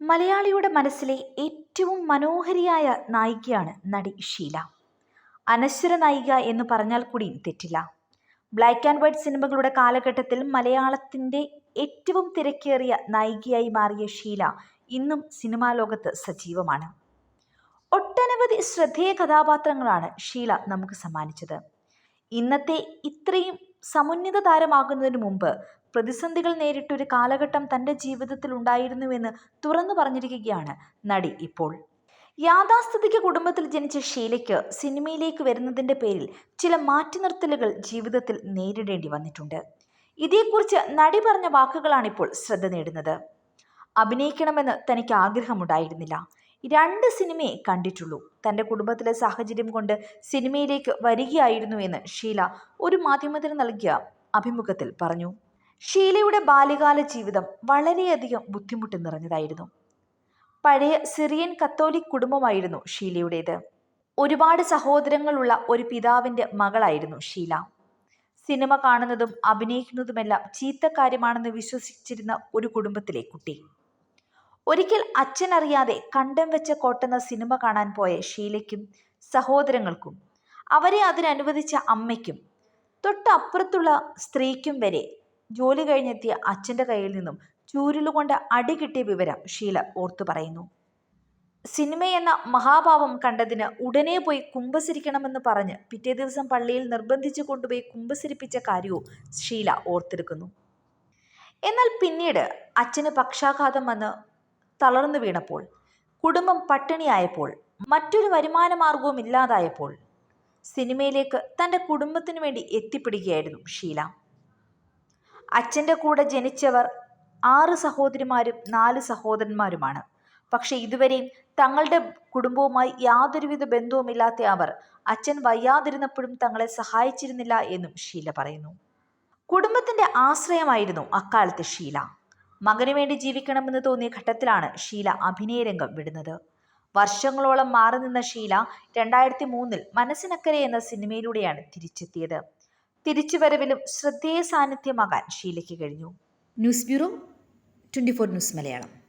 മലയാളിയുടെ മനസ്സിലെ ഏറ്റവും മനോഹരിയായ നായികയാണ് നടി ഷീല. അനശ്വര നായിക എന്ന് പറഞ്ഞാൽ കൂടിയും തെറ്റില്ല. ബ്ലാക്ക് ആൻഡ് വൈറ്റ് സിനിമകളുടെ കാലഘട്ടത്തിൽ മലയാളത്തിന്റെ ഏറ്റവും തിരക്കേറിയ നായികയായി മാറിയ ഷീല ഇന്നും സിനിമാ ലോകത്ത് സജീവമാണ്. ഒട്ടനവധി ശ്രദ്ധേയ കഥാപാത്രങ്ങളാണ് ഷീല നമുക്ക് സമ്മാനിച്ചത്. ഇന്നത്തെ ഇത്രയും സമുന്നത താരമാകുന്നതിന് മുമ്പ് പ്രതിസന്ധികൾ നേരിട്ടൊരു കാലഘട്ടം തന്റെ ജീവിതത്തിൽ ഉണ്ടായിരുന്നുവെന്ന് തുറന്നു പറഞ്ഞിരിക്കുകയാണ് നടി ഇപ്പോൾ. യാഥാസ്ഥിതിക കുടുംബത്തിൽ ജനിച്ച ഷീലയ്ക്ക് സിനിമയിലേക്ക് വരുന്നതിന്റെ പേരിൽ ചില മാറ്റിനിർത്തലുകൾ ജീവിതത്തിൽ നേരിടേണ്ടി വന്നിട്ടുണ്ട്. ഇതേക്കുറിച്ച് നടി പറഞ്ഞ വാക്കുകളാണിപ്പോൾ ശ്രദ്ധ നേടുന്നത്. അഭിനയിക്കണമെന്ന് തനിക്ക് ആഗ്രഹമുണ്ടായിരുന്നില്ല. രണ്ട് സിനിമയെ കണ്ടിട്ടുള്ളൂ. തന്റെ കുടുംബത്തിലെ സാഹചര്യം കൊണ്ട് സിനിമയിലേക്ക് വരികയായിരുന്നു എന്ന് ഷീല ഒരു മാധ്യമത്തിന് നൽകിയ അഭിമുഖത്തിൽ പറഞ്ഞു. ഷീലയുടെ ബാല്യകാല ജീവിതം വളരെയധികം ബുദ്ധിമുട്ട് നിറഞ്ഞതായിരുന്നു. പഴയ സിറിയൻ കത്തോലിക് കുടുംബമായിരുന്നു ഷീലയുടേത്. ഒരുപാട് സഹോദരങ്ങളുള്ള ഒരു പിതാവിന്റെ മകളായിരുന്നു ഷീല. സിനിമ കാണുന്നതും അഭിനയിക്കുന്നതുമെല്ലാം ചീത്ത കാര്യമാണെന്ന് വിശ്വസിച്ചിരുന്ന ഒരു കുടുംബത്തിലെ കുട്ടി. ഒരിക്കൽ അച്ഛനറിയാതെ കണ്ടം വെച്ച കോട്ടെന്ന സിനിമ കാണാൻ പോയ ഷീലയ്ക്കും സഹോദരങ്ങൾക്കും അവരെ അതിനനുവദിച്ച അമ്മയ്ക്കും തൊട്ടപ്പുറത്തുള്ള സ്ത്രീക്കും വരെ ജോലി കഴിഞ്ഞെത്തിയ അച്ഛന്റെ കയ്യിൽ നിന്നും ചൂരുളുകൊണ്ട് അടി കിട്ടിയ വിവരം ഷീല ഓർത്തു പറയുന്നു. സിനിമയെന്ന മഹാഭാവം കണ്ടതിന് ഉടനെ പോയി കുമ്പസരിക്കണമെന്ന് പറഞ്ഞ് പിറ്റേ ദിവസം പള്ളിയിൽ നിർബന്ധിച്ചു കൊണ്ടുപോയി കുമ്പസരിപ്പിച്ച കാര്യവും ഷീല ഓർത്തെടുക്കുന്നു. എന്നാൽ പിന്നീട് അച്ഛന് പക്ഷാഘാതം വന്ന് തളർന്നു വീണപ്പോൾ കുടുംബം പട്ടിണിയായപ്പോൾ മറ്റൊരു വരുമാന മാർഗവും ഇല്ലാതായപ്പോൾ സിനിമയിലേക്ക് തന്റെ കുടുംബത്തിനു വേണ്ടി എത്തിപ്പിടുകയായിരുന്നു ഷീല. അച്ഛന്റെ കൂടെ ജനിച്ചവർ ആറ് സഹോദരിമാരും നാല് സഹോദരന്മാരുമാണ്. പക്ഷേ ഇതുവരെയും തങ്ങളുടെ കുടുംബവുമായി യാതൊരുവിധ ബന്ധവുമില്ലാത്ത അവർ അച്ഛൻ വയ്യാതിരുന്നപ്പോഴും തങ്ങളെ സഹായിച്ചിരുന്നില്ല എന്നും ഷീല പറയുന്നു. കുടുംബത്തിന്റെ ആശ്രയമായിരുന്നു അക്കാലത്തെ ഷീല. മകനു വേണ്ടി ജീവിക്കണമെന്ന് തോന്നിയ ഘട്ടത്തിലാണ് ഷീല അഭിനയരംഗം വിടുന്നത്. വർഷങ്ങളോളം മാറി നിന്ന ഷീല രണ്ടായിരത്തി മൂന്നിൽ മനസ്സിനക്കരെ എന്ന സിനിമയിലൂടെയാണ് തിരിച്ചെത്തിയത്. തിരിച്ചുവരവിലും ശ്രദ്ധേയ സാന്നിധ്യമാകാൻ ഷീലയ്ക്ക് കഴിഞ്ഞു. News bureau twenty four news Malayalam.